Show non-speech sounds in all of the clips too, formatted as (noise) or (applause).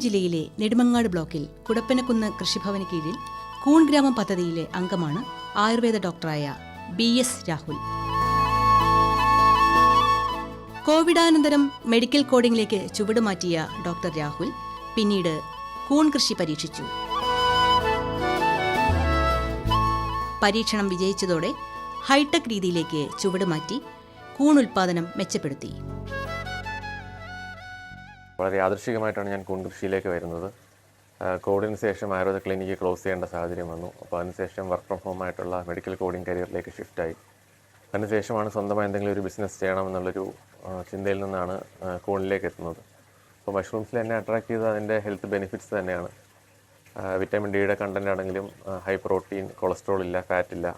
ജില്ലയിലെ നെടുമങ്ങാട് ബ്ലോക്കിൽ കുടപ്പനക്കുന്ന് കൃഷിഭവന് കീഴിൽ കൂൺ ഗ്രാമം പദ്ധതിയിലെ അംഗമാണ് ആയുർവേദ ഡോക്ടറായ ബി എസ് രാഹുൽ. കോവിഡാനന്തരം മെഡിക്കൽ കോഡിംഗിലേക്ക് ചുവടുമാറ്റിയ ഡോക്ടർ രാഹുൽ പിന്നീട് കൂൺ കൃഷി പരീക്ഷിച്ചു. പരീക്ഷണം വിജയിച്ചതോടെ ഹൈടെക് രീതിയിലേക്ക് ചുവടുമാറ്റി കൂൺ ഉൽപാദനം മെച്ചപ്പെടുത്തി. വളരെ യാദൃശികമായിട്ടാണ് ഞാൻ കൂൺകൃഷിയിലേക്ക് വരുന്നത്. കോവിഡിന് ശേഷം ആയുർവേദ ക്ലിനിക്ക് ക്ലോസ് ചെയ്യേണ്ട സാഹചര്യം വന്നു. അപ്പോൾ അതിനുശേഷം വർക്ക് ഫ്രം ഹോം ആയിട്ടുള്ള മെഡിക്കൽ കോഡിംഗ് കരിയറിലേക്ക് ഷിഫ്റ്റായി അതിനുശേഷമാണ് സ്വന്തമായി എന്തെങ്കിലും ഒരു ബിസിനസ് ചെയ്യണമെന്നുള്ളൊരു ചിന്തയിൽ നിന്നാണ് കൂണിലേക്ക് എത്തുന്നത്. അപ്പോൾ മഷ്റൂംസിൽ എന്നെ അട്രാക്ട് ചെയ്തത് അതിന്റെ ഹെൽത്ത് ബെനിഫിറ്റ്സ് തന്നെയാണ്. വിറ്റാമിൻ ഡിയുടെ കണ്ടന്റ് ആണെങ്കിലും ഹൈ പ്രോട്ടീൻ കൊളസ്ട്രോൾ ഇല്ല ഫാറ്റ് ഇല്ല.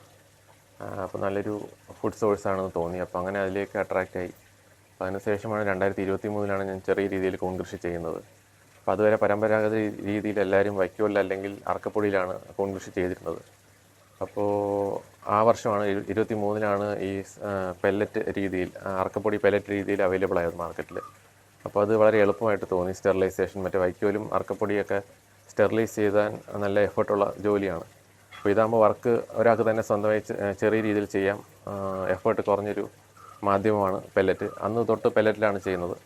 അപ്പോൾ നല്ലൊരു ഫുഡ് സോഴ്സ് ആണെന്ന് തോന്നി. അപ്പോൾ അങ്ങനെ അതിലേക്ക് അട്രാക്റ്റ് ആയി. അപ്പോൾ അതിനുശേഷമാണ് രണ്ടായിരത്തി ഇരുപത്തി മൂന്നിലാണ് ഞാൻ ചെറിയ രീതിയിൽ കൂൺ കൃഷി ചെയ്യുന്നത്. അപ്പോൾ അതുവരെ പരമ്പരാഗത രീതിയിൽ എല്ലാവരും വൈക്കോലിൽ അല്ലെങ്കിൽ അറക്കപ്പൊടിയിലാണ് കൂൺ കൃഷി ചെയ്തിരുന്നത്. അപ്പോൾ ആ വർഷമാണ് ഇരു- ഇരുപത്തി മൂന്നിലാണ് ഈ പെല്ലറ്റ് രീതിയിൽ അറക്കപ്പൊടി പെല്ലറ്റ് രീതിയിൽ അവൈലബിൾ ആയത് മാർക്കറ്റിൽ അപ്പോൾ അത് വളരെ എളുപ്പമായിട്ട് തോന്നി. സ്റ്റെറിലൈസേഷൻ മറ്റേ വൈക്കോലും അറക്കപ്പൊടിയൊക്കെ സ്റ്റെറിലൈസ് ചെയ്താൽ നല്ല എഫേർട്ടുള്ള ജോലിയാണ്. അപ്പോൾ ഇതാകുമ്പോൾ വർക്ക് ഒരാൾക്ക് തന്നെ സ്വന്തമായി ചെറിയ രീതിയിൽ ചെയ്യാം. എഫേർട്ട് കുറഞ്ഞൊരു മാധ്യമമാണ് പെല്ലറ്റ് അന്ന് തൊട്ട് പെല്ലറ്റിലാണ് ചെയ്യുന്നത്.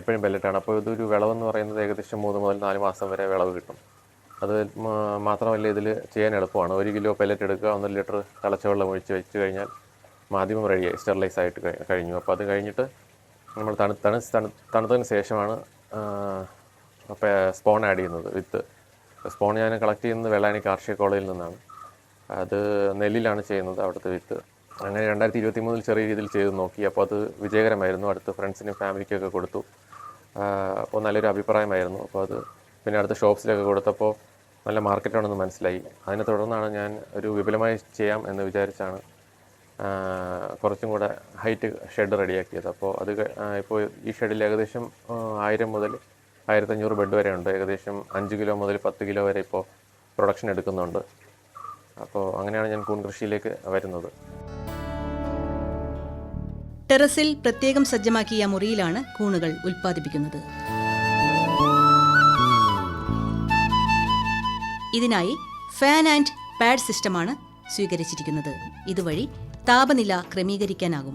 എപ്പോഴും പെല്ലറ്റാണ് അപ്പോൾ ഇതൊരു വിളവെന്ന് പറയുന്നത് ഏകദേശം മൂന്ന് മുതൽ നാല് മാസം വരെ വിളവ് കിട്ടും. അത് മാത്രമല്ല ഇതിൽ ചെയ്യാൻ എളുപ്പമാണ്. ഒരു കിലോ പെല്ലറ്റ് എടുക്കുക ഒന്നര ലിറ്റർ തിളച്ച വെള്ളം ഒഴിച്ച് വെച്ച് കഴിഞ്ഞാൽ മാധ്യമം റെഡിയായി സ്റ്റെറിലൈസ് ആയിട്ട് കഴിഞ്ഞു. അപ്പോൾ അത് കഴിഞ്ഞിട്ട് നമ്മൾ തണു തണു തണു തണുത്തതിന് ശേഷമാണ് സ്പോൺ ആഡ് ചെയ്യുന്നത് വിത്ത്. സ്പോൺ ഞാൻ കളക്ട് ചെയ്യുന്നത് വെള്ളാനി കാർഷിക കോളേജിൽ നിന്നാണ്. അത് നെല്ലിലാണ് ചെയ്യുന്നത് അവിടുത്തെ വിത്ത്. അങ്ങനെ രണ്ടായിരത്തി ഇരുപത്തി മൂന്നിൽ ചെറിയ രീതിയിൽ ചെയ്ത് നോക്കി. അപ്പോൾ അത് വിജയകരമായിരുന്നു. അടുത്ത് ഫ്രണ്ട്സിനും ഫാമിലിക്കൊക്കെ കൊടുത്തു. അപ്പോൾ നല്ലൊരു അഭിപ്രായമായിരുന്നു. അപ്പോൾ അത് പിന്നെ അടുത്ത ഷോപ്സിലൊക്കെ കൊടുത്തപ്പോൾ നല്ല മാർക്കറ്റാണെന്ന് മനസ്സിലായി. അതിനെ തുടർന്നാണ് ഞാൻ ഒരു വിപുലമായി ചെയ്യാം എന്ന് വിചാരിച്ചാണ് കുറച്ചും കൂടെ ഹൈറ്റ് ഷെഡ് റെഡിയാക്കിയത്. അപ്പോൾ അത് ഇപ്പോൾ ഈ ഷെഡിൽ ഏകദേശം ആയിരം മുതൽ ആയിരത്തഞ്ഞൂറ് ബെഡ് വരെ ഉണ്ട്. ഏകദേശം അഞ്ച് കിലോ മുതൽ പത്ത് കിലോ വരെ ഇപ്പോൾ പ്രൊഡക്ഷൻ എടുക്കുന്നുണ്ട്. അപ്പോൾ അങ്ങനെയാണ് ഞാൻ കൂൺ കൃഷിയിലേക്ക് വരുന്നത്. ടെറസിൽ പ്രത്യേകം സജ്ജമാക്കിയ മുറിയിലാണ് കൂണുകൾ ഉൽപ്പാദിപ്പിക്കുന്നത്. ഇതിനായി ഫാൻ ആൻഡ് പാഡ് സിസ്റ്റമാണ് സ്വീകരിച്ചിരിക്കുന്നത്. ഇതുവഴി താപനില ക്രമീകരിക്കാനാകും.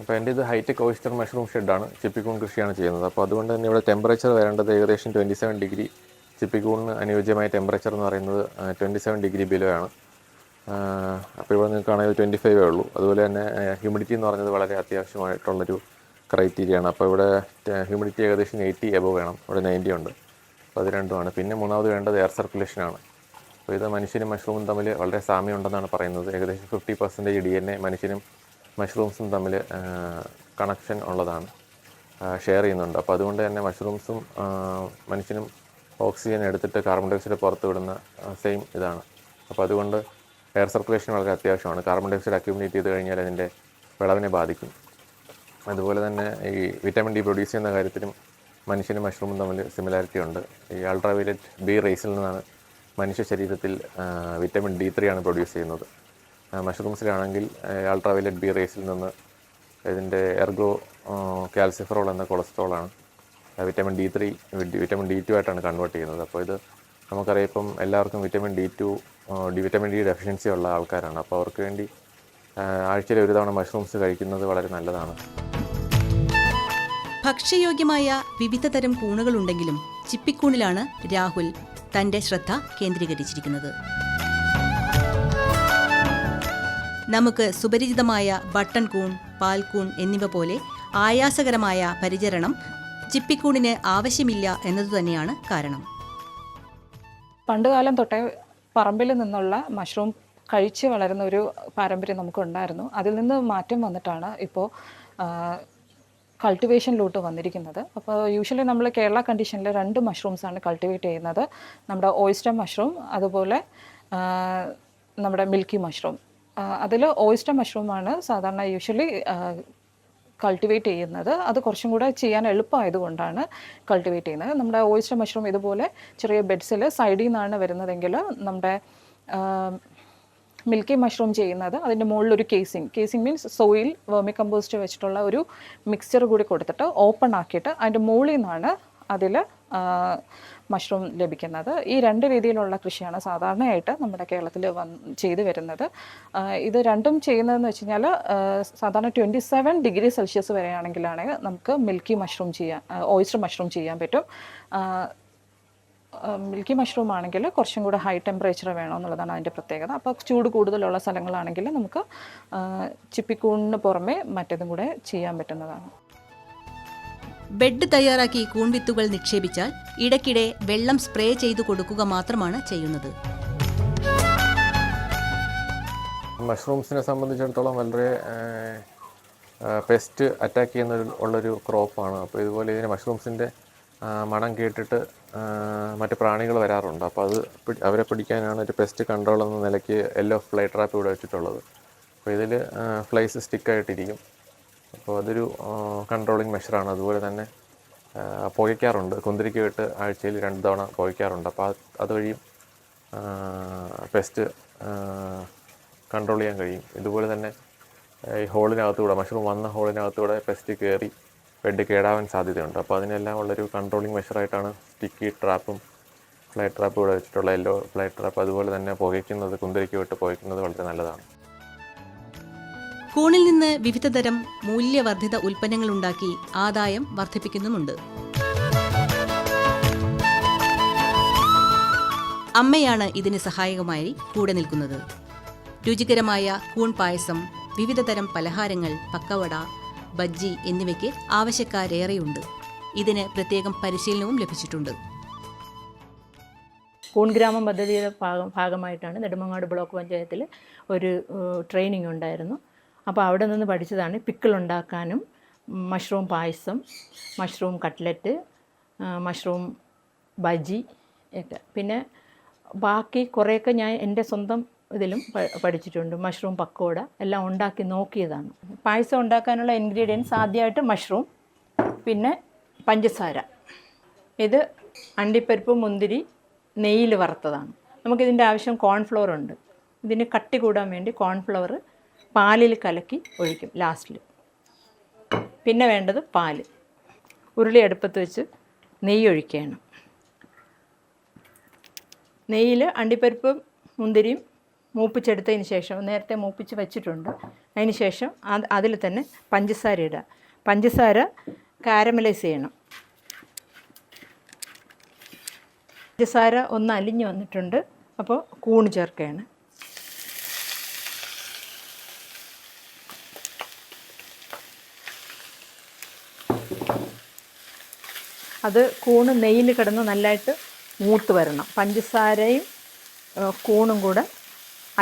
അപ്പോൾ എന്റെ ഇത് ഹൈടെക് ഓയിസ്റ്റർ മഷ്റൂം ഷെഡാണ് ചിപ്പിക്കൂൺ കൃഷിയാണ് ചെയ്യുന്നത്. അപ്പോൾ അതുകൊണ്ട് തന്നെ ഇവിടെ ടെമ്പറേച്ചർ വരേണ്ടത് ഏകദേശം ട്വന്റി സെവൻ ഡിഗ്രി ചിപ്പിക്കൂണിന് അനുയോജ്യമായ ടെമ്പറേച്ചർ എന്ന് പറയുന്നത് ട്വന്റി സെവൻ ഡിഗ്രി ബിലോ ആണ്. അപ്പോൾ ഇവിടെ നിങ്ങൾക്ക് ആണെങ്കിൽ ട്വന്റി ഫൈവേ ഉള്ളൂ. അതുപോലെ തന്നെ ഹ്യൂമിഡിറ്റി എന്ന് പറഞ്ഞത് വളരെ അത്യാവശ്യമായിട്ടുള്ളൊരു ക്രൈറ്റീരിയ ആണ്. അപ്പോൾ ഇവിടെ ഹ്യൂമിഡിറ്റി ഏകദേശം എയ്റ്റി എബോ വേണം. ഇവിടെ നയന്റി ഉണ്ട്. അപ്പോൾ അത് രണ്ടുമാണ് പിന്നെ മൂന്നാമത് വേണ്ടത് എയർ സർക്കുലേഷനാണ് അപ്പോൾ ഇത് മനുഷ്യനും മഷ്റൂമും തമ്മിൽ വളരെ സാമ്യം ഉണ്ടെന്നാണ് പറയുന്നത്. ഏകദേശം fifty percentage D N A മനുഷ്യനും മഷ്റൂംസും തമ്മിൽ കണക്ഷൻ ഉള്ളതാണ്. ഷെയർ ചെയ്യുന്നുണ്ട്. അപ്പോൾ അതുകൊണ്ട് തന്നെ മഷ്റൂംസും മനുഷ്യനും ഓക്സിജൻ എടുത്തിട്ട് കാർബൺ ഡൈ ഓക്സൈഡ് പുറത്ത് വിടുന്ന സെയിം ഇതാണ്. അപ്പോൾ അതുകൊണ്ട് എയർ സർക്കുലേഷൻ വളരെ അത്യാവശ്യമാണ്. കാർബൺ ഡയോക്സൈഡ് അക്യൂമുലേറ്റ് ചെയ്ത് കഴിഞ്ഞാൽ അതിന്റെ വിളവിനെ ബാധിക്കും. അതുപോലെ തന്നെ ഈ വിറ്റാമിൻ ഡി പ്രൊഡ്യൂസ് ചെയ്യുന്ന കാര്യത്തിലും മനുഷ്യനും മഷ്റൂമും തമ്മിൽ സിമിലാരിറ്റി ഉണ്ട്. ഈ അൾട്രാവയലറ്റ് ബി റേസിൽ നിന്നാണ് മനുഷ്യ ശരീരത്തിൽ വിറ്റാമിൻ ഡി ത്രീ ആണ് പ്രൊഡ്യൂസ് ചെയ്യുന്നത്. മഷ്റൂംസിലാണെങ്കിൽ അൾട്രാവയലറ്റ് ബി റേസിൽ നിന്ന് ഇതിന്റെ എർഗോ കാൽസിഫറോൾ എന്ന കൊളസ്ട്രോളാണ് vitamin D three vitamin D two ആയിട്ടാണ് കൺവേർട്ട് ചെയ്യുന്നത്. അപ്പോൾ ഇത് നമുക്കറിയാം ഇപ്പം എല്ലാവർക്കും vitamin D two D vitamin D deficiency ഉള്ള ആൾക്കാരാണ്. അപ്പോൾ അവർക്ക് വേണ്ടി ആഴ്ചയിൽ ഒരു തവണ മഷ്റൂംസ് കഴിക്കുന്നത് വളരെ നല്ലതാണ്. ഭക്ഷ്യയോഗ്യമായ വിവിധ തരം കൂണുകളുണ്ടെങ്കിലും ചിപ്പിക്കൂണിലാണ് രാഹുൽ തന്റെ ശ്രദ്ധ കേന്ദ്രീകരിച്ചിരിക്കുന്നത്. നമുക്ക് സുപരിചിതമായ ബട്ടൺ കൂൺ പാൽക്കൂൺ എന്നിവ പോലെ ആയാസകരമായ പരിചരണം ചിപ്പിക്കൂണിന് ആവശ്യമില്ല എന്നതു തന്നെയാണ് കാരണം. പണ്ടുകാലം തൊട്ടേ പറമ്പിൽ നിന്നുള്ള മഷ്റൂം കഴിച്ച് വളരുന്ന ഒരു പാരമ്പര്യം നമുക്കുണ്ടായിരുന്നു. അതിൽ നിന്ന് മാറ്റം വന്നിട്ടാണ് ഇപ്പോൾ കൾട്ടിവേഷനിലോട്ട് വന്നിരിക്കുന്നത്. അപ്പോൾ യൂഷ്വലി നമ്മൾ കേരള കണ്ടീഷനിൽ രണ്ട് മഷ്റൂംസ് ആണ് കൾട്ടിവേറ്റ് ചെയ്യുന്നത്. നമ്മുടെ ഓയിസ്റ്റർ മഷ്റൂം അതുപോലെ നമ്മുടെ മിൽക്കി മഷ്റൂം അതിൽ ഓയിസ്റ്റർ മഷ്റൂമാണ് സാധാരണ യൂഷ്വലി കൾട്ടിവേറ്റ് ചെയ്യുന്നത്. അത് കുറച്ചും കൂടെ ചെയ്യാൻ എളുപ്പമായതുകൊണ്ടാണ് കൾട്ടിവേറ്റ് ചെയ്യുന്നത്. നമ്മുടെ ഓയിസ്റ്റർ മഷ്റൂം ഇതുപോലെ ചെറിയ ബെഡ്സിൽ സൈഡിൽ നിന്നാണ് വരുന്നതെങ്കിൽ നമ്മുടെ മിൽക്കി മഷ്റൂം ചെയ്യുന്നത് അതിന്റെ മുകളിൽ ഒരു casing casing means soil vermicompost വെച്ചിട്ടുള്ള ഒരു മിക്സ്ചർ കൂടി കൊടുത്തിട്ട് ഓപ്പൺ ആക്കിയിട്ട് അതിന്റെ മുകളിൽ നിന്നാണ് അതിൽ മഷ്റൂം ലഭിക്കുന്നത്. ഈ രണ്ട് രീതിയിലുള്ള കൃഷിയാണ് സാധാരണയായിട്ട് നമ്മുടെ കേരളത്തിൽ വന്ന് ചെയ്തു വരുന്നത്. ഇത് രണ്ടും ചെയ്യുന്നതെന്ന് വെച്ച് കഴിഞ്ഞാൽ സാധാരണ ട്വന്റി സെവൻ ഡിഗ്രി സെൽഷ്യസ് വരെയാണെങ്കിലാണ് നമുക്ക് മിൽക്കി മഷ്റൂം ചെയ്യാൻ ഓയിസ്റ്റർ മഷ്റൂം ചെയ്യാൻ പറ്റും. മിൽക്കി മഷ്റൂം ആണെങ്കിൽ കുറച്ചും കൂടെ ഹൈ ടെമ്പറേച്ചർ വേണം എന്നുള്ളതാണ് അതിന്റെ പ്രത്യേകത. അപ്പോൾ ചൂട് കൂടുതലുള്ള സ്ഥലങ്ങളാണെങ്കിൽ നമുക്ക് ചിപ്പിക്കൂണിന് പുറമെ മറ്റേതും കൂടെ ചെയ്യാൻ പറ്റുന്നതാണ്. ബെഡ് തയ്യാറാക്കി കൂൺവിത്തുകൾ നിക്ഷേപിച്ചാൽ ഇടയ്ക്കിടെ വെള്ളം സ്പ്രേ ചെയ്തു കൊടുക്കുക മാത്രമാണ് ചെയ്യുന്നത്. മഷ്റൂംസിനെ സംബന്ധിച്ചിടത്തോളം വളരെ പെസ്റ്റ് അറ്റാക്ക് ചെയ്യുന്ന ഉള്ളൊരു ക്രോപ്പാണ്. അപ്പോൾ ഇതുപോലെ ഇതിന് മഷ്റൂംസിന്റെ മണം കേട്ടിട്ട് മറ്റു പ്രാണികൾ വരാറുണ്ട്. അപ്പോൾ അത് അവരെ പിടിക്കാനാണ് ഒരു പെസ്റ്റ് കൺട്രോൾ എന്ന നിലയ്ക്ക് യെല്ലോ ഫ്ലൈ ട്രാപ്പ് ഇവിടെ വെച്ചിട്ടുള്ളത്. അപ്പോൾ ഇതിൽ ഫ്ലൈസ് സ്റ്റിക്കായിട്ടിരിക്കും. അപ്പോൾ അതൊരു കൺട്രോളിങ് മെഷറാണ് അതുപോലെ തന്നെ പുകയ്ക്കാറുണ്ട്. കുന്തിരിക്ക് വിട്ട് ആഴ്ചയിൽ രണ്ട് തവണ പുകയ്ക്കാറുണ്ട്. അപ്പോൾ അതുവഴിയും പെസ്റ്റ് കൺട്രോൾ ചെയ്യാൻ കഴിയും. ഇതുപോലെ തന്നെ ഈ ഹോളിനകത്തൂടെ മഷ്റൂം വന്ന ഹോളിനകത്തൂടെ പെസ്റ്റ് കയറി ബെഡ് കേടാവാൻ സാധ്യതയുണ്ട്. അപ്പോൾ അതിനെല്ലാം ഉള്ളൊരു കൺട്രോളിങ് മെഷറായിട്ടാണ് സ്റ്റിക്കി ട്രാപ്പും ഫ്ലൈ ട്രാപ്പ് ഇവിടെ വെച്ചിട്ടുള്ള യെല്ലോ ഫ്ലൈ ട്രാപ്പ് അതുപോലെ തന്നെ പുകയ്ക്കുന്നത് കുന്തിരിക്ക് വിട്ട് പുകയ്ക്കുന്നത് വളരെ നല്ലതാണ്. കൂണിൽ നിന്ന് വിവിധതരം മൂല്യവർദ്ധിത ഉൽപ്പന്നങ്ങൾ ഉണ്ടാക്കി ആദായം വർദ്ധിപ്പിക്കുന്നുമുണ്ട്. അമ്മയാണ് ഇതിന് സഹായകമായി കൂടെ നിൽക്കുന്നത്. രുചികരമായ കൂൺ പായസം വിവിധതരം പലഹാരങ്ങൾ പക്കവട ബജ്ജി എന്നിവയ്ക്ക് ആവശ്യക്കാരേറെയുണ്ട്. ഇതിന് പ്രത്യേകം പരിശീലനവും ലഭിച്ചിട്ടുണ്ട്. കൂൺ ഗ്രാമം പദ്ധതിയുടെ ഭാഗം ഭാഗമായിട്ടാണ് നെടുമങ്ങാട് ബ്ലോക്ക് പഞ്ചായത്തിൽ ഒരു ട്രെയിനിങ് ഉണ്ടായിരുന്നു അപ്പോൾ അവിടെ നിന്ന് പഠിച്ചതാണ് പിക്കിൾ ഉണ്ടാക്കാനും mushroom payasam mushroom cutlet mushroom bhaji ഒക്കെ. പിന്നെ ബാക്കി കുറേയൊക്കെ ഞാൻ എന്റെ സ്വന്തം ഇതിലും പഠിച്ചിട്ടുണ്ട്. മഷ്റൂം പക്കോട എല്ലാം ഉണ്ടാക്കി നോക്കിയതാണ്. പായസം ഉണ്ടാക്കാനുള്ള ഇൻഗ്രീഡിയൻസ് ആദ്യമായിട്ട് മഷ്റൂം പിന്നെ പഞ്ചസാര. ഇത് അണ്ടിപ്പരിപ്പ് മുന്തിരി നെയ്യിൽ വറുത്തതാണ്. നമുക്കിതിന്റെ ആവശ്യം കോൺഫ്ലവർ ഉണ്ട്. ഇതിന് കട്ടി കൂടാൻ വേണ്ടി കോൺഫ്ലവർ പാലിൽ കലക്കി ഒഴിക്കും ലാസ്റ്റിൽ. പിന്നെ വേണ്ടത് പാൽ. ഉരുളി അടുപ്പത്ത് വെച്ച് നെയ്യ് ഒഴിക്കുകയാണ് നെയ്യിൽ അണ്ടിപ്പരിപ്പും മുന്തിരിയും മൂപ്പിച്ചെടുത്തതിന് ശേഷം നേരത്തെ മൂപ്പിച്ച് വെച്ചിട്ടുണ്ട്. അതിന് ശേഷം അത് അതിൽ തന്നെ പഞ്ചസാര ഇടുക. പഞ്ചസാര കാരമലൈസ് ചെയ്യണം. പഞ്ചസാര ഒന്ന് അലിഞ്ഞ് വന്നിട്ടുണ്ട്. അപ്പോൾ കൂണ് ചേർക്കുകയാണ്. അത് കൂണ് നെയ്യിൽ കിടന്ന് നല്ലതായിട്ട് മൂത്ത് വരണം. പഞ്ചസാരയും കൂണും കൂടെ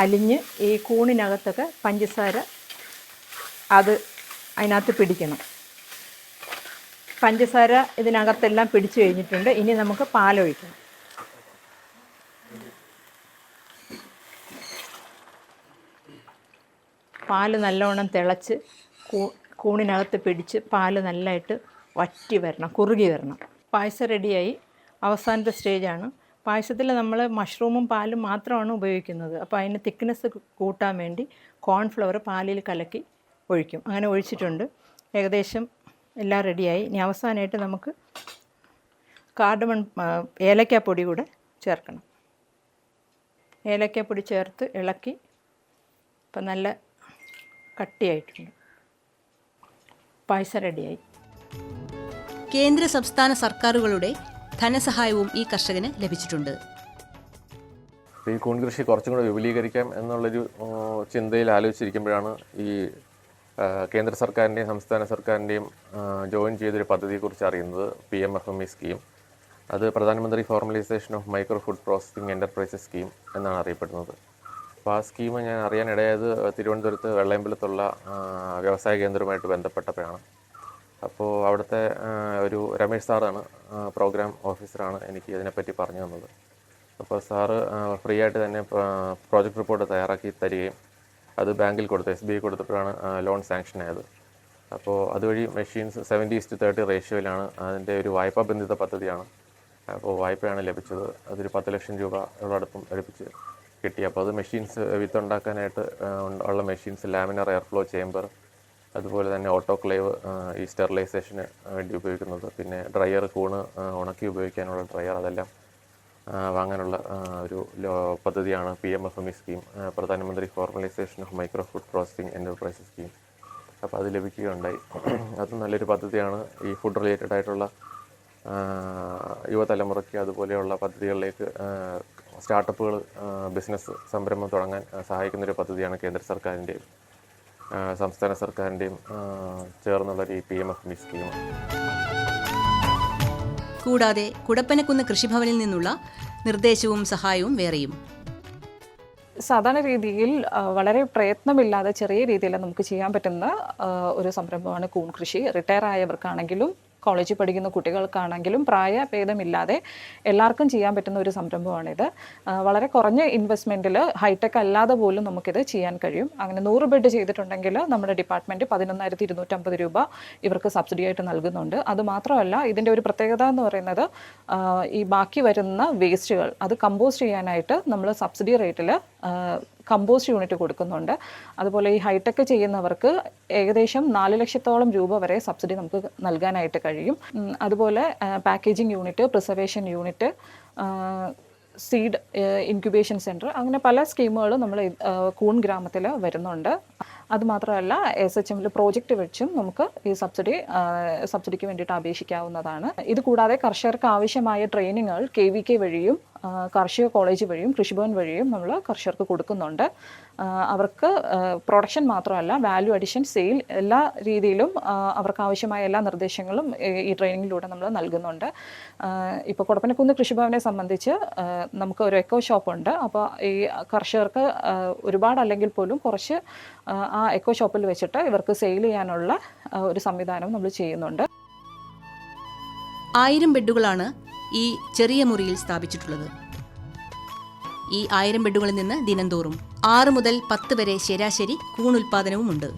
അലിഞ്ഞ് ഈ കൂണിനകത്തൊക്കെ പഞ്ചസാര അത് അതിനകത്ത് പിടിക്കണം. പഞ്ചസാര ഇതിനകത്തെല്ലാം പിടിച്ചു കഴിഞ്ഞിട്ടുണ്ട്. ഇനി നമുക്ക് പാലൊഴിക്കണം പാൽ നല്ലോണം തിളച്ച് കൂണിനകത്ത് പിടിച്ച് പാൽ നല്ലതായിട്ട് വറ്റി വരണം കുറുകി വരണം. പായസം റെഡിയായി അവസാനത്തെ സ്റ്റേജാണ് പായസത്തിൽ നമ്മൾ മഷ്റൂമും പാലും മാത്രമാണ് ഉപയോഗിക്കുന്നത്. അപ്പോൾ അതിന് തിക്നെസ് കൂട്ടാൻ വേണ്ടി കോൺഫ്ലവർ പാലിൽ കലക്കി ഒഴിക്കും. അങ്ങനെ ഒഴിച്ചിട്ടുണ്ട്. ഏകദേശം എല്ലാം റെഡിയായി ഇനി അവസാനമായിട്ട് നമുക്ക് കാർഡമൺ ഏലക്കാപ്പൊടി കൂടെ ചേർക്കണം. ഏലക്കാപ്പൊടി ചേർത്ത് ഇളക്കി. ഇപ്പം നല്ല കട്ടിയായിട്ടുണ്ട്. പായസം റെഡിയായി കേന്ദ്ര സംസ്ഥാന സർക്കാരുകളുടെ ധനസഹായവും ഈ കർഷകന് ലഭിച്ചിട്ടുണ്ട്. ഈ കൂൺ കൃഷി കുറച്ചും കൂടെ വിപുലീകരിക്കാം എന്നുള്ളൊരു ചിന്തയിൽ ആലോചിച്ചിരിക്കുമ്പോഴാണ് ഈ കേന്ദ്ര സർക്കാരിന്റെയും സംസ്ഥാന സർക്കാരിന്റെയും ജോയിൻ ചെയ്തൊരു പദ്ധതിയെക്കുറിച്ച് അറിയുന്നത് P M F M E scheme. അത് Pradhan Mantri formalisation of micro food processing enterprises scheme എന്നാണ് അറിയപ്പെടുന്നത്. അപ്പോൾ ആ സ്കീം ഞാൻ അറിയാനിടയായത് തിരുവനന്തപുരത്ത് വെള്ളയമ്പലത്തുള്ള വ്യവസായ കേന്ദ്രവുമായിട്ട് ബന്ധപ്പെട്ടപ്പോഴാണ്. അപ്പോൾ അവിടുത്തെ ഒരു രമേശ് സാറാണ് പ്രോഗ്രാം ഓഫീസറാണ് എനിക്ക് ഇതിനെപ്പറ്റി പറഞ്ഞു തന്നത്. അപ്പോൾ സാറ് ഫ്രീ ആയിട്ട് തന്നെ പ്രോജക്റ്റ് റിപ്പോർട്ട് തയ്യാറാക്കി തരികയും അത് ബാങ്കിൽ കൊടുത്തു എസ് ബി ഐ കൊടുത്തപ്പോഴാണ് ലോൺ സാങ്ഷൻ ആയത്. അപ്പോൾ അതുവഴി machines seventy is to thirty റേഷ്യോയിലാണ് അതിന്റെ ഒരു വായ്പാ ബന്ധിത പദ്ധതിയാണ് അപ്പോൾ വായ്പയാണ് ലഭിച്ചത്. അതൊരു പത്ത് ലക്ഷം രൂപ അടുപ്പം എടുപ്പിച്ച് കിട്ടി. അപ്പോൾ അത് മെഷീൻസ് വിത്തുണ്ടാക്കാനായിട്ട് ഉള്ള മെഷീൻസ് ലാമിനർ എയർഫ്ലോ ചേംബർ അതുപോലെ തന്നെ ഓട്ടോക്ലേവ് ഈ സ്റ്റെറിലൈസേഷന് വേണ്ടി ഉപയോഗിക്കുന്നത്. പിന്നെ ഡ്രയർ കൂണ് ഉണക്കി ഉപയോഗിക്കാനുള്ള ഡ്രയർ അതെല്ലാം വാങ്ങാനുള്ള ഒരു പദ്ധതിയാണ് P M F M E scheme Pradhan Mantri formalisation of micro food processing enterprises scheme അപ്പോൾ അത് ലഭിക്കുകയുണ്ടായി. അത് നല്ലൊരു പദ്ധതിയാണ്. ഈ ഫുഡ് റിലേറ്റഡ് ആയിട്ടുള്ള യുവതലമുറയ്ക്ക് അതുപോലെയുള്ള പദ്ധതികളിലേക്ക് സ്റ്റാർട്ടപ്പുകൾ ബിസിനസ് സംരംഭം തുടങ്ങാൻ സഹായിക്കുന്നൊരു പദ്ധതിയാണ് കേന്ദ്ര സർക്കാരിന്റെയും ആ, സംസ്ഥാന സർക്കാരിന്റെയും ചേർന്നുള്ള ഈ പി എം എഫ് സ്കീം കൂടാതെ കുടപ്പനക്കുന്ന് കൃഷിഭവനിൽ നിന്നുള്ള നിർദ്ദേശവും സഹായവും വേറെയും. സാധാരണ രീതിയിൽ വളരെ പ്രയത്നമില്ലാതെ ചെറിയ രീതിയിൽ നമുക്ക് ചെയ്യാൻ പറ്റുന്ന ഒരു സംരംഭമാണ് കൂൺ കൃഷി. റിട്ടയർ ആയവർക്കാണെങ്കിലും കോളേജിൽ പഠിക്കുന്ന കുട്ടികൾക്കാണെങ്കിലും പ്രായഭേദമില്ലാതെ എല്ലാവർക്കും ചെയ്യാൻ പറ്റുന്ന ഒരു സംരംഭമാണിത്. വളരെ കുറഞ്ഞ ഇൻവെസ്റ്റ്മെന്റിൽ ഹൈടെക് അല്ലാതെ പോലും നമുക്കിത് ചെയ്യാൻ കഴിയും. അങ്ങനെ നൂറ് ബെഡ് ചെയ്തിട്ടുണ്ടെങ്കിൽ നമ്മുടെ ഡിപ്പാർട്ട്മെന്റ് പതിനൊന്നായിരത്തി ഇരുന്നൂറ്റമ്പത് രൂപ ഇവർക്ക് സബ്സിഡി ആയിട്ട് നൽകുന്നുണ്ട്. അതുമാത്രമല്ല ഇതിന്റെ ഒരു പ്രത്യേകത എന്ന് പറയുന്നത് ഈ ബാക്കി വരുന്ന വേസ്റ്റുകൾ അത് കമ്പോസ്റ്റ് ചെയ്യാനായിട്ട് നമ്മൾ സബ്സിഡി റേറ്റിൽ കമ്പോസ്റ്റ് യൂണിറ്റ് കൊടുക്കുന്നുണ്ട്. അതുപോലെ ഈ ഹൈടെക് ചെയ്യുന്നവർക്ക് ഏകദേശം നാല് ലക്ഷത്തോളം രൂപ വരെ സബ്സിഡി നമുക്ക് നൽകാനായിട്ട് കഴിയും. അതുപോലെ packaging unit preservation unit seed incubation centre അങ്ങനെ പല സ്കീമുകളും നമ്മൾ കൂൺ ഗ്രാമത്തിൽ വരുന്നുണ്ട്. അതുമാത്രമല്ല എസ് എച്ച് എമ്മിൽ പ്രോജക്റ്റ് വെച്ചും നമുക്ക് ഈ സബ്സിഡി സബ്സിഡിക്ക് വേണ്ടിയിട്ട് അപേക്ഷിക്കാവുന്നതാണ്. ഇത് കൂടാതെ കർഷകർക്ക് ആവശ്യമായ ട്രെയിനിങ്ങുകൾ കെ വി കെ വഴിയും കാർഷിക കോളേജ് വഴിയും കൃഷിഭവൻ വഴിയും നമ്മൾ കർഷകർക്ക് കൊടുക്കുന്നുണ്ട്. അവർക്ക് പ്രൊഡക്ഷൻ മാത്രമല്ല വാല്യൂ അഡിഷൻ സെയിൽ എല്ലാ രീതിയിലും അവർക്ക് ആവശ്യമായ എല്ലാ നിർദ്ദേശങ്ങളും ഈ- ട്രെയിനിങ്ങിലൂടെ നമ്മൾ നൽകുന്നുണ്ട്. ഇപ്പോൾ കുടപ്പനക്കുന്ന് കൃഷിഭവനെ സംബന്ധിച്ച് നമുക്ക് ഒരു എക്കോ ഷോപ്പ് ഉണ്ട്. അപ്പോൾ ഈ കർഷകർക്ക് ഒരുപാട് അല്ലെങ്കിൽ പോലും കുറച്ച് ആ എക്കോ ഷോപ്പിൽ വെച്ചിട്ട് ഇവർക്ക് സെയിൽ ചെയ്യാനുള്ള ഒരു സംവിധാനം നമ്മൾ ചെയ്യുന്നുണ്ട്. ആയിരം ബെഡുകളാണ് ഈ ചെറിയ മുറിയിൽ സ്ഥാപിച്ചിട്ടുള്ളത്. ഈ ആയിരം ബെഡുകളിൽ നിന്ന് ദിനംതോറും ആറ് മുതൽ പത്ത് വരെ ശരാശരി കൂൺ ഉൽപാദനവുമുണ്ട്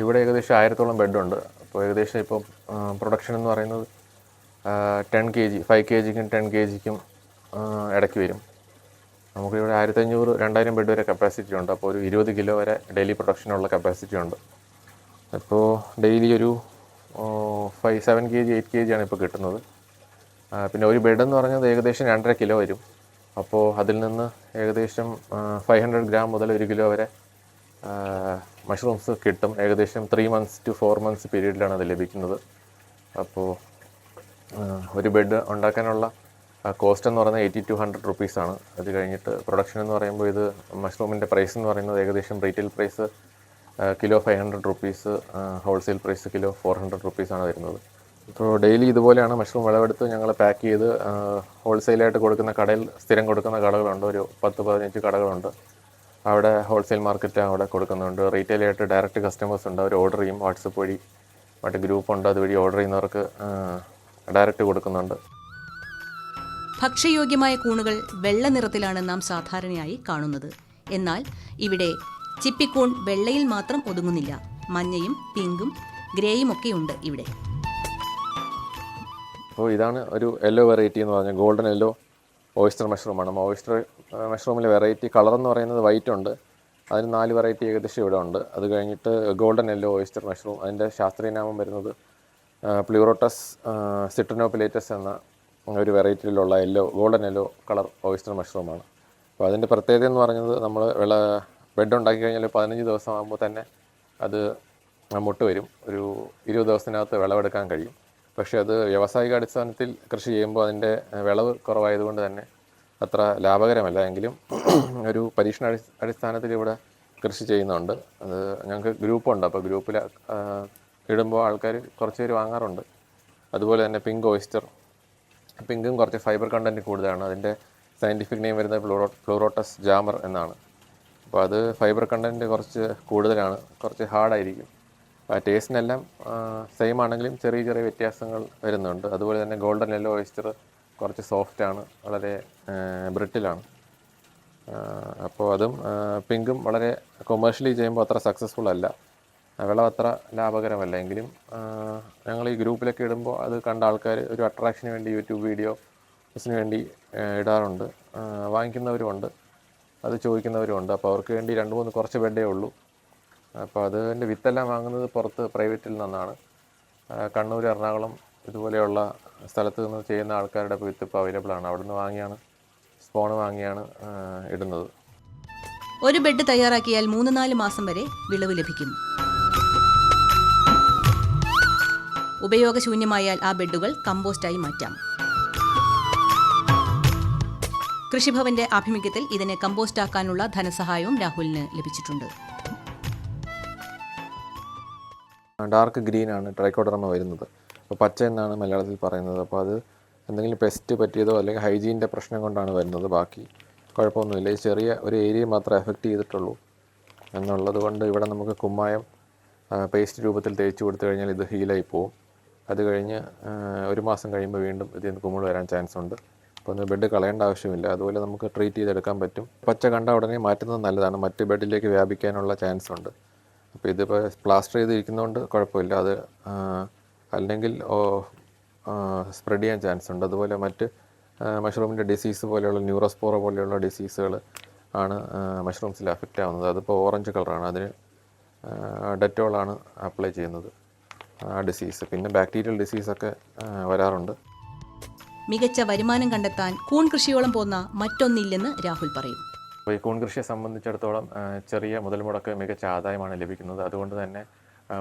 ഇവിടെ ഏകദേശം ആയിരത്തോളം ബെഡുണ്ട്. അപ്പോൾ ഏകദേശം ഇപ്പം പ്രൊഡക്ഷൻ എന്ന് പറയുന്നത് ten K G five K ജിക്കും ten K ജിക്കും ഇടയ്ക്ക് വരും. നമുക്കിവിടെ ആയിരത്തഞ്ഞൂറ് രണ്ടായിരം ബെഡ് വരെ കപ്പാസിറ്റി ഉണ്ട്. അപ്പോൾ ഒരു ഇരുപത് കിലോ വരെ ഡെയിലി പ്രൊഡക്ഷനുള്ള കപ്പാസിറ്റി ഉണ്ട്. അപ്പോൾ ഡെയിലി ഒരു five seven K G eight K G ആണ് ഇപ്പോൾ കിട്ടുന്നത്. പിന്നെ ഒരു ബെഡ് എന്ന് പറഞ്ഞത് ഏകദേശം രണ്ടര കിലോ വരും. അപ്പോൾ അതിൽ നിന്ന് ഏകദേശം ഫൈവ് ഹൺഡ്രഡ് ഗ്രാം മുതൽ ഒരു കിലോ വരെ മഷ്റൂംസ് കിട്ടും. ഏകദേശം three months two four months പീരീഡിലാണ് അത് ലഭിക്കുന്നത്. അപ്പോൾ ഒരു ബെഡ് ഉണ്ടാക്കാനുള്ള കോസ്റ്റ് എന്ന് പറയുന്നത് എയ്റ്റി ടു ഹൺഡ്രഡ് റുപ്പീസാണ് അത് കഴിഞ്ഞിട്ട് പ്രൊഡക്ഷൻ എന്ന് പറയുമ്പോൾ ഇത് മഷ്റൂമിന്റെ പ്രൈസ് എന്ന് പറയുന്നത് ഏകദേശം retail price kilo five hundred rupees wholesale price kilo four hundred റുപ്പീസാണ് വരുന്നത്. ഇപ്പോൾ ഡെയിലി ഇതുപോലെയാണ് മഷ്റൂം വിളവെടുത്ത് ഞങ്ങൾ പാക്ക് ചെയ്ത് ഹോൾസെയിലായിട്ട് കൊടുക്കുന്ന കടയിൽ സ്ഥിരം കൊടുക്കുന്ന കടകളുണ്ട്. ഒരു പത്ത് പതിനഞ്ച് കടകളുണ്ട്. അവിടെ ഹോൾസെയിൽ മാർക്കറ്റ് അവിടെ കൊടുക്കുന്നുണ്ട്. റീറ്റെയിലായിട്ട് ഡയറക്റ്റ് കസ്റ്റമേഴ്സ് ഉണ്ട്. അവർ ഓർഡർ ചെയ്യും. വാട്സപ്പ് വഴി മറ്റേ ഗ്രൂപ്പ് ഉണ്ട്. അതുവഴി ഓർഡർ ചെയ്യുന്നവർക്ക് ഡയറക്റ്റ് കൊടുക്കുന്നുണ്ട്. ഭക്ഷ്യയോഗ്യമായ കൂണുകൾ വെള്ള നിറത്തിലാണ് നാം സാധാരണയായി കാണുന്നത്. എന്നാൽ ഇവിടെ ചിപ്പിക്കൂൺ വെള്ളയിൽ മാത്രം ഒതുങ്ങുന്നില്ല. മഞ്ഞയും പിങ്കും ഗ്രേയും ഒക്കെയുണ്ട് ഇവിടെ. അപ്പോൾ ഇതാണ് ഒരു യെല്ലോ വെറൈറ്റി എന്ന് പറഞ്ഞാൽ ഗോൾഡൻ യെല്ലോ ഓയിസ്റ്റർ മഷ്റൂമാണ് ഓയിസ്റ്റർ മഷ്റൂമിലെ വെറൈറ്റി കളർ എന്ന് പറയുന്നത് വൈറ്റ് ഉണ്ട്. അതിന് നാല് വെറൈറ്റി ഏകദേശം ഇവിടെ ഉണ്ട്. അത് കഴിഞ്ഞിട്ട് ഗോൾഡൻ യെല്ലോ ഓയിസ്റ്റർ മഷ്റൂം അതിന്റെ ശാസ്ത്രീയ നാമം വരുന്നത് പ്ലൂറോട്ടസ് സിട്രനോപിലേറ്റസ് എന്ന ഒരു വെറൈറ്റിയിലുള്ള yellow golden yellow colour oyster മഷ്റൂമാണ് അപ്പോൾ അതിന്റെ പ്രത്യേകത എന്ന് പറയുന്നത് നമ്മൾ വിള ബെഡ് ഉണ്ടാക്കി കഴിഞ്ഞാൽ പതിനഞ്ച് ദിവസം ആകുമ്പോൾ തന്നെ അത് മുട്ട് വരും. ഒരു ഇരുപത് ദിവസത്തിനകത്ത് വിളവെടുക്കാൻ കഴിയും. പക്ഷേ അത് വ്യാവസായിക അടിസ്ഥാനത്തിൽ കൃഷി ചെയ്യുമ്പോൾ അതിന്റെ വിളവ് കുറവായതുകൊണ്ട് തന്നെ അത്ര ലാഭകരമല്ല. എങ്കിലും (clears throat) ഒരു പരീക്ഷണ അടി- അടിസ്ഥാനത്തിൽ ഇവിടെ കൃഷി ചെയ്യുന്നുണ്ട്. അത് ഞങ്ങൾക്ക് ഗ്രൂപ്പുണ്ട്. അപ്പോൾ ഗ്രൂപ്പിൽ ഇടുമ്പോൾ ആൾക്കാർ കുറച്ച് പേര് വാങ്ങാറുണ്ട്. അതുപോലെ തന്നെ പിങ്ക് ഓയിസ്റ്റർ. പിങ്കും കുറച്ച് ഫൈബർ കണ്ടന്റ് കൂടുതലാണ്. അതിന്റെ സയന്റിഫിക് നെയിം വരുന്നത് ഫ്ലൂറോ ഫ്ലൂറോട്ടസ് ജാമർ എന്നാണ്. അപ്പോൾ അത് ഫൈബർ കണ്ടന്റ് കുറച്ച് കൂടുതലാണ്. കുറച്ച് ഹാർഡായിരിക്കും. ടേസ്റ്റിനെല്ലാം സെയിം ആണെങ്കിലും ചെറിയ ചെറിയ വ്യത്യാസങ്ങൾ വരുന്നുണ്ട്. അതുപോലെ തന്നെ ഗോൾഡൻ യെല്ലോ ഓയിസ്റ്റർ കുറച്ച് സോഫ്റ്റാണ് വളരെ ബ്രിട്ടിലാണ് അപ്പോൾ അതും പിങ്കും വളരെ കൊമേഴ്ഷ്യലി ചെയ്യുമ്പോൾ അത്ര സക്സസ്ഫുൾ അല്ല. വെള്ളം അത്ര ലാഭകരമല്ല. എങ്കിലും ഞങ്ങൾ ഈ ഗ്രൂപ്പിലൊക്കെ ഇടുമ്പോൾ അത് കണ്ട ആൾക്കാർ ഒരു അട്രാക്ഷന് വേണ്ടി യൂട്യൂബ് വീഡിയോസിന് വേണ്ടി ഇടാറുണ്ട്. വാങ്ങിക്കുന്നവരുമുണ്ട് അത് ചോദിക്കുന്നവരുമുണ്ട് അപ്പോൾ അവർക്ക് വേണ്ടി രണ്ട് മൂന്ന് കുറച്ച് ബെഡേ ഉള്ളൂ. അപ്പോൾ അതിന്റെ വിത്തെല്ലാം വാങ്ങുന്നത് പുറത്ത് പ്രൈവറ്റിൽ നിന്നാണ്. കണ്ണൂർ എറണാകുളം ഇതുപോലെയുള്ള സ്ഥലത്ത് നിന്ന് ചെയ്യുന്ന ആൾക്കാരുടെ വിത്ത് ഇപ്പോൾ അവൈലബിൾ ആണ്. അവിടെ നിന്ന് വാങ്ങിയാണ് സ്പോൺ വാങ്ങിയാണ് ഇടുന്നത്. ഒരു ബെഡ് തയ്യാറാക്കിയാൽ മൂന്ന് നാല് മാസം വരെ വിളവ് ലഭിക്കും. ഉപയോഗശൂന്യമായാൽ ആ ബെഡുകൾ കമ്പോസ്റ്റായി മാറ്റാം. കൃഷിഭവന്റെ ആഭിമുഖ്യത്തിൽ ഇതിനെ കമ്പോസ്റ്റാക്കാനുള്ള ധനസഹായവും രാഹുലിന് ലഭിച്ചിട്ടുണ്ട്. ഡാർക്ക് ഗ്രീൻ ആണ് ട്രൈക്കോഡർമ വരുന്നത്. അപ്പോൾ പച്ച എന്നാണ് മലയാളത്തിൽ പറയുന്നത്. അപ്പോൾ അത് എന്തെങ്കിലും പെസ്റ്റ് പറ്റിയതോ അല്ലെങ്കിൽ ഹൈജീന്റെ പ്രശ്നം കൊണ്ടാണ് വരുന്നത് ബാക്കി. കുഴപ്പമൊന്നുമില്ല. ഈ ചെറിയ ഒരു ഏരിയ മാത്രമേ എഫക്റ്റ് ചെയ്തിട്ടുള്ളൂ. എന്നുള്ളത് കൊണ്ട് ഇവിടെ നമുക്ക് കുമ്മായം പേസ്റ്റ് രൂപത്തിൽ തേച്ച് കൊടുത്തു കഴിഞ്ഞാൽ ഇത് ഹീലായി പോവും. അത് കഴിഞ്ഞ് ഒരു മാസം കഴിയുമ്പോൾ വീണ്ടും ഇതിൽ നിന്ന് കുമിൾ വരാൻ ചാൻസ് ഉണ്ട്. അപ്പോൾ ഒന്ന് ബെഡ് കളയേണ്ട ആവശ്യമില്ല. അതുപോലെ നമുക്ക് ട്രീറ്റ് ചെയ്തെടുക്കാൻ പറ്റും. പച്ച കണ്ട ഉടനെ മാറ്റുന്നത് നല്ലതാണ്. മറ്റ് ബെഡിലേക്ക് വ്യാപിക്കാനുള്ള ചാൻസ് ഉണ്ട്. അപ്പോൾ ഇതിപ്പോൾ പ്ലാസ്റ്റർ ചെയ്തിരിക്കുന്നതുകൊണ്ട് കുഴപ്പമില്ല. അത് അല്ലെങ്കിൽ സ്പ്രെഡ് ചെയ്യാൻ ചാൻസ് ഉണ്ട്. അതുപോലെ മറ്റ് മഷ്റൂമിന്റെ ഡിസീസ് പോലെയുള്ള ന്യൂറോസ്പോറ പോലെയുള്ള ഡിസീസുകൾ ആണ് മഷ്റൂംസിൽ അഫക്റ്റ് ആവുന്നത്. അതിപ്പോൾ ഓറഞ്ച് കളറാണ്. അതിന് ഡെറ്റോളാണ് അപ്ലൈ ചെയ്യുന്നത് ആ ഡിസീസ്. പിന്നെ ബാക്ടീരിയൽ ഡിസീസൊക്കെ വരാറുണ്ട്. മികച്ച വരുമാനം കണ്ടെത്താൻ കൂൺ കൃഷിയോളം പോന്ന മറ്റൊന്നില്ലെന്ന് രാഹുൽ പറയും. അപ്പോൾ ഈ കൂൺ കൃഷിയെ സംബന്ധിച്ചിടത്തോളം ചെറിയ മുതൽ മുടക്ക് മികച്ച ആദായമാണ് ലഭിക്കുന്നത്. അതുകൊണ്ട് തന്നെ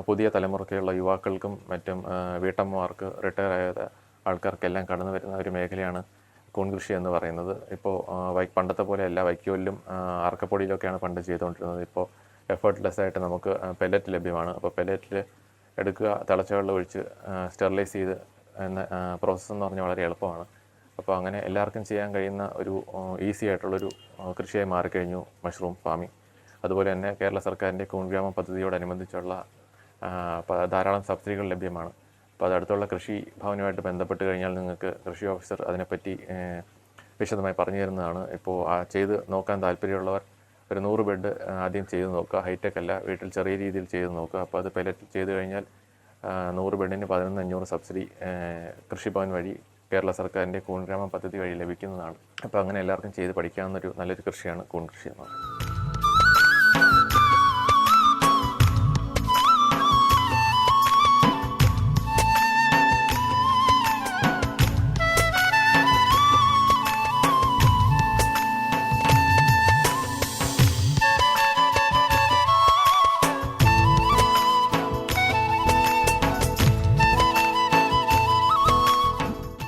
പുതിയ തലമുറയ്ക്കുള്ള യുവാക്കൾക്കും മറ്റും വീട്ടമ്മമാർക്ക് റിട്ടയർ ആയ ആൾക്കാർക്കെല്ലാം കടന്നു വരുന്ന ഒരു മേഖലയാണ് കോൺകൃഷി എന്ന് പറയുന്നത്. ഇപ്പോൾ വൈ പണ്ടത്തെ പോലെ അല്ല വൈക്കോലിലും ആർക്കപ്പൊടിയിലൊക്കെയാണ് പണ്ട് ചെയ്തുകൊണ്ടിരുന്നത്. ഇപ്പോൾ എഫേർട്ട്ലെസ് ആയിട്ട് നമുക്ക് പെല്ലറ്റ് ലഭ്യമാണ്. അപ്പോൾ പെല്ലറ്റിൽ എടുക്കുക തിളച്ച വെള്ളം ഒഴിച്ച് സ്റ്റെറിലൈസ് ചെയ്ത് എന്ന പ്രോസസ്സ് എന്ന് പറഞ്ഞാൽ വളരെ എളുപ്പമാണ്. അപ്പോൾ അങ്ങനെ എല്ലാവർക്കും ചെയ്യാൻ കഴിയുന്ന ഒരു ഈസി ആയിട്ടുള്ളൊരു കൃഷിയായി മാറിക്കഴിഞ്ഞു മഷ്റൂം ഫാമിംഗ് അതുപോലെ തന്നെ കേരള സർക്കാരിന്റെ കൂൺഗ്രാമ പദ്ധതിയോടനുബന്ധിച്ചുള്ള ധാരാളം സബ്സിഡികൾ ലഭ്യമാണ്. അപ്പോൾ അതടുത്തുള്ള കൃഷി ഭവനുമായിട്ട് ബന്ധപ്പെട്ട് കഴിഞ്ഞാൽ നിങ്ങൾക്ക് കൃഷി ഓഫീസർ അതിനെപ്പറ്റി വിശദമായി പറഞ്ഞു തരുന്നതാണ്. ഇപ്പോൾ ആ ചെയ്ത് നോക്കാൻ താല്പര്യമുള്ളവർ ഒരു നൂറ് ബെഡ് ആദ്യം ചെയ്ത് നോക്കുക. ഹൈടെക് അല്ല വീട്ടിൽ ചെറിയ രീതിയിൽ ചെയ്ത് നോക്കുക. അപ്പോൾ അത് പെലറ്റ് ചെയ്ത് കഴിഞ്ഞാൽ നൂറ് ബെഡിന് പതിനൊന്ന് അഞ്ഞൂറ് സബ്സിഡി കൃഷി കൃഷിഭവൻ വഴി കേരള സർക്കാരിന്റെ കൂൺഗ്രാമ പദ്ധതി വഴി ലഭിക്കുന്നതാണ്. അപ്പോൾ അങ്ങനെ എല്ലാവർക്കും ചെയ്ത് പഠിക്കാവുന്നൊരു നല്ലൊരു കൃഷിയാണ് കൂൺ കൃഷി എന്ന് പറയുന്നത്.